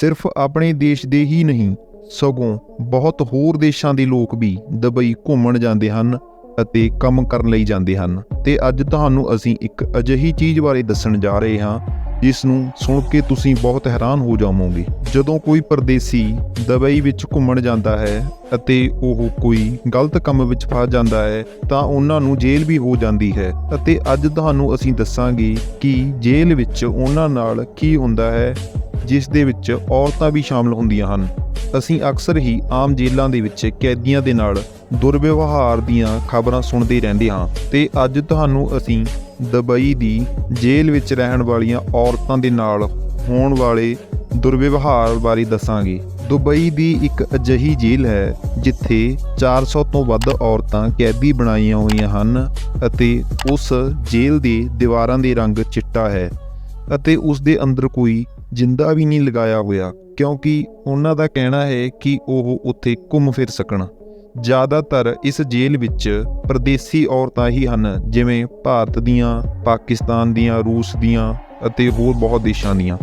ਸਿਰਫ ਆਪਣੇ ਦੇਸ਼ ਦੇ ਹੀ ਨਹੀਂ, ਸਗੋਂ ਬਹੁਤ ਹੋਰ ਦੇਸ਼ਾਂ ਦੇ ਲੋਕ ਵੀ ਦੁਬਈ ਘੁੰਮਣ ਜਾਂਦੇ ਹਨ ਅਤੇ ਕੰਮ ਕਰਨ ਲਈ ਜਾਂਦੇ ਹਨ। ਤੇ ਅੱਜ ਤੁਹਾਨੂੰ ਅਸੀਂ ਇੱਕ ਅਜਿਹੀ ਚੀਜ਼ ਬਾਰੇ ਦੱਸਣ ਜਾ ਰਹੇ ਹਾਂ, ਜਿਸ ਨੂੰ ਸੁਣ ਕੇ ਤੁਸੀਂ ਬਹੁਤ ਹੈਰਾਨ ਹੋ ਜਾਵੋਗੇ। ਜਦੋਂ ਕੋਈ ਪਰਦੇਸੀ ਦੁਬਈ ਵਿੱਚ ਘੁੰਮਣ ਜਾਂਦਾ ਹੈ ਅਤੇ ਉਹ ਕੋਈ ਗਲਤ ਕੰਮ ਵਿੱਚ ਫਸ ਜਾਂਦਾ ਹੈ, ਤਾਂ ਉਹਨਾਂ ਨੂੰ ਜੇਲ੍ਹ ਵੀ ਹੋ ਜਾਂਦੀ ਹੈ। ਅਤੇ ਅੱਜ ਤੁਹਾਨੂੰ ਅਸੀਂ ਦੱਸਾਂਗੇ ਕਿ ਜੇਲ੍ਹ ਵਿੱਚ ਉਹਨਾਂ ਨਾਲ ਕੀ ਹੁੰਦਾ ਹੈ ਜਿਸ ਦੇ ਵਿੱਚ ਔਰਤਾਂ ਵੀ ਸ਼ਾਮਲ ਹੁੰਦੀਆਂ ਹਨ। ਅਸੀਂ ਅਕਸਰ ਹੀ ਆਮ ਜੇਲ੍ਹਾਂ ਦੇ ਵਿੱਚ ਕੈਦੀਆਂ ਦੇ ਨਾਲ ਦੁਰਵਿਵਹਾਰ ਦੀਆਂ ਖਬਰਾਂ ਸੁਣਦੇ ਰਹਿੰਦੇ ਹਾਂ ਤੇ ਅੱਜ ਤੁਹਾਨੂੰ ਅਸੀਂ ਦੁਬਈ ਦੀ ਜੇਲ੍ਹ ਵਿੱਚ ਰਹਿਣ ਵਾਲੀਆਂ ਔਰਤਾਂ ਦੇ ਨਾਲ ਹੋਣ ਵਾਲੇ ਦੁਰਵਿਵਹਾਰ ਬਾਰੇ ਦੱਸਾਂਗੇ। ਦੁਬਈ ਦੀ ਇੱਕ ਅਜਿਹੀ ਜੇਲ੍ਹ ਹੈ ਜਿੱਥੇ 400 ਤੋਂ ਵੱਧ ਔਰਤਾਂ ਕੈਦੀ ਬਣਾਈਆਂ ਹੋਈਆਂ ਹਨ ਅਤੇ ਉਸ ਜੇਲ੍ਹ ਦੇ ਦੀਵਾਰਾਂ ਦੇ ਰੰਗ ਚਿੱਟਾ ਹੈ ਅਤੇ ਉਸ ਦੇ ਅੰਦਰ ਕੋਈ ਜਿੰਦਾ ਵੀ ਨਹੀਂ ਲਗਾਇਆ ਹੋਇਆ, ਕਿਉਂਕਿ ਉਹਨਾਂ ਦਾ ਕਹਿਣਾ ਹੈ ਕਿ ਉਹ ਉੱਥੇ ਘੁੰਮ ਫਿਰ ਸਕਣ। ਜ਼ਿਆਦਾਤਰ ਇਸ ਜੇਲ੍ਹ ਵਿੱਚ ਪਰਦੇਸੀ ਔਰਤਾਂ ਹੀ ਹਨ, ਜਿਵੇਂ ਭਾਰਤ ਦੀਆਂ, ਪਾਕਿਸਤਾਨ ਦੀਆਂ, ਰੂਸ ਦੀਆਂ ਅਤੇ ਹੋਰ ਬਹੁਤ ਦੇਸ਼ਾਂ ਦੀਆਂ।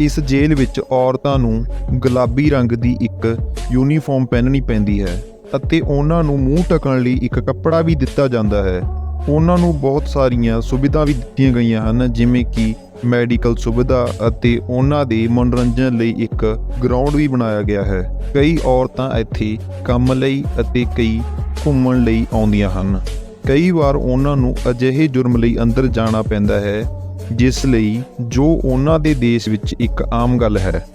ਇਸ ਜੇਲ੍ਹ ਵਿੱਚ ਔਰਤਾਂ ਨੂੰ ਗੁਲਾਬੀ ਰੰਗ ਦੀ ਇੱਕ ਯੂਨੀਫਾਰਮ ਪਹਿਨਣੀ ਪੈਂਦੀ ਹੈ ਅਤੇ ਉਹਨਾਂ ਨੂੰ ਮੂੰਹ ਢੱਕਣ ਲਈ ਇੱਕ ਕੱਪੜਾ ਵੀ ਦਿੱਤਾ ਜਾਂਦਾ ਹੈ। ਉਹਨਾਂ ਨੂੰ ਬਹੁਤ ਸਾਰੀਆਂ ਸੁਵਿਧਾ ਵੀ ਦਿੱਤੀਆਂ ਗਈਆਂ ਹਨ, ਜਿਵੇਂ ਕਿ ਮੈਡੀਕਲ ਸੁਵਿਧਾ ਅਤੇ ਉਹਨਾਂ ਦੇ ਮਨੋਰੰਜਨ ਲਈ ਇੱਕ ਗਰਾਊਂਡ ਵੀ ਬਣਾਇਆ ਗਿਆ ਹੈ। ਕਈ ਔਰਤਾਂ ਇੱਥੇ ਕੰਮ ਲਈ ਅਤੇ ਕਈ ਘੁੰਮਣ ਲਈ ਆਉਂਦੀਆਂ ਹਨ। ਕਈ ਵਾਰ ਉਹਨਾਂ ਨੂੰ ਅਜਿਹੇ ਜੁਰਮ ਲਈ ਅੰਦਰ ਜਾਣਾ ਪੈਂਦਾ ਹੈ, ਜਿਸ ਲਈ ਜੋ ਉਹਨਾਂ ਦੇ ਦੇਸ਼ ਵਿੱਚ ਇੱਕ ਆਮ ਗੱਲ ਹੈ।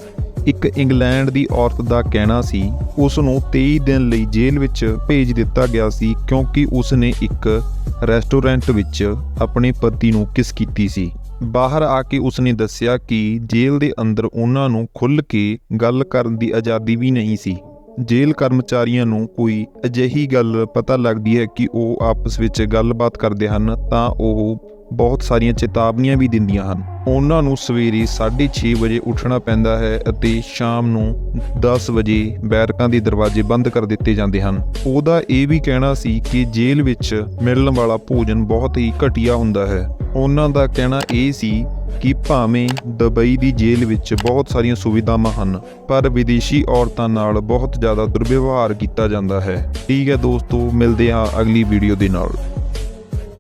ਇੱਕ ਇੰਗਲੈਂਡ ਦੀ ਔਰਤ ਦਾ ਕਹਿਣਾ ਸੀ ਉਸ ਨੂੰ 23 ਦਿਨ ਲਈ ਜੇਲ੍ਹ ਵਿੱਚ ਭੇਜ ਦਿੱਤਾ ਗਿਆ ਸੀ ਕਿਉਂਕਿ ਉਸ ਨੇ ਇੱਕ ਰੈਸਟੋਰੈਂਟ ਵਿੱਚ ਆਪਣੇ ਪਤੀ ਨੂੰ ਕਿਸ ਕੀਤੀ ਸੀ। ਬਾਹਰ ਆ ਕੇ ਉਸਨੇ ਦੱਸਿਆ ਕਿ ਜੇਲ੍ਹ ਦੇ ਅੰਦਰ ਉਹਨਾਂ ਨੂੰ ਖੁੱਲ੍ਹ ਕੇ ਗੱਲ ਕਰਨ ਦੀ ਆਜ਼ਾਦੀ ਵੀ ਨਹੀਂ ਸੀ। ਜੇਲ੍ਹ ਕਰਮਚਾਰੀਆਂ ਨੂੰ ਕੋਈ ਅਜਿਹੀ ਗੱਲ ਪਤਾ ਲੱਗਦੀ ਹੈ ਕਿ ਉਹ ਆਪਸ ਵਿੱਚ ਗੱਲਬਾਤ ਕਰਦੇ ਹਨ, ਤਾਂ ਉਹ ਬਹੁਤ ਸਾਰੀਆਂ ਚੇਤਾਵਨੀਆਂ ਵੀ ਦਿੰਦੀਆਂ ਹਨ। ਉਹਨਾਂ ਨੂੰ ਸਵੇਰੇ 6:30 ਵਜੇ ਉੱਠਣਾ ਪੈਂਦਾ ਹੈ ਅਤੇ ਸ਼ਾਮ ਨੂੰ 10 ਵਜੇ ਬੈਰਕਾਂ ਦੇ ਦਰਵਾਜ਼ੇ ਬੰਦ ਕਰ ਦਿੱਤੇ ਜਾਂਦੇ ਹਨ। ਉਹਦਾ ਇਹ ਵੀ ਕਹਿਣਾ ਸੀ ਕਿ ਜੇਲ੍ਹ ਵਿੱਚ ਮਿਲਣ ਵਾਲਾ ਭੋਜਨ ਬਹੁਤ ਹੀ ਘਟੀਆ ਹੁੰਦਾ ਹੈ। ਉਹਨਾਂ ਦਾ ਕਹਿਣਾ ਇਹ ਸੀ ਕਿ ਭਾਵੇਂ ਦੁਬਈ ਦੀ ਜੇਲ੍ਹ ਵਿੱਚ ਬਹੁਤ ਸਾਰੀਆਂ ਸੁਵਿਧਾਵਾਂ ਹਨ, ਪਰ ਵਿਦੇਸ਼ੀ ਔਰਤਾਂ ਨਾਲ ਬਹੁਤ ਜ਼ਿਆਦਾ ਦੁਰਵਿਵਹਾਰ ਕੀਤਾ ਜਾਂਦਾ ਹੈ। ਠੀਕ ਹੈ ਦੋਸਤੋ, ਮਿਲਦੇ ਹਾਂ ਅਗਲੀ ਵੀਡੀਓ ਦੇ ਨਾਲ।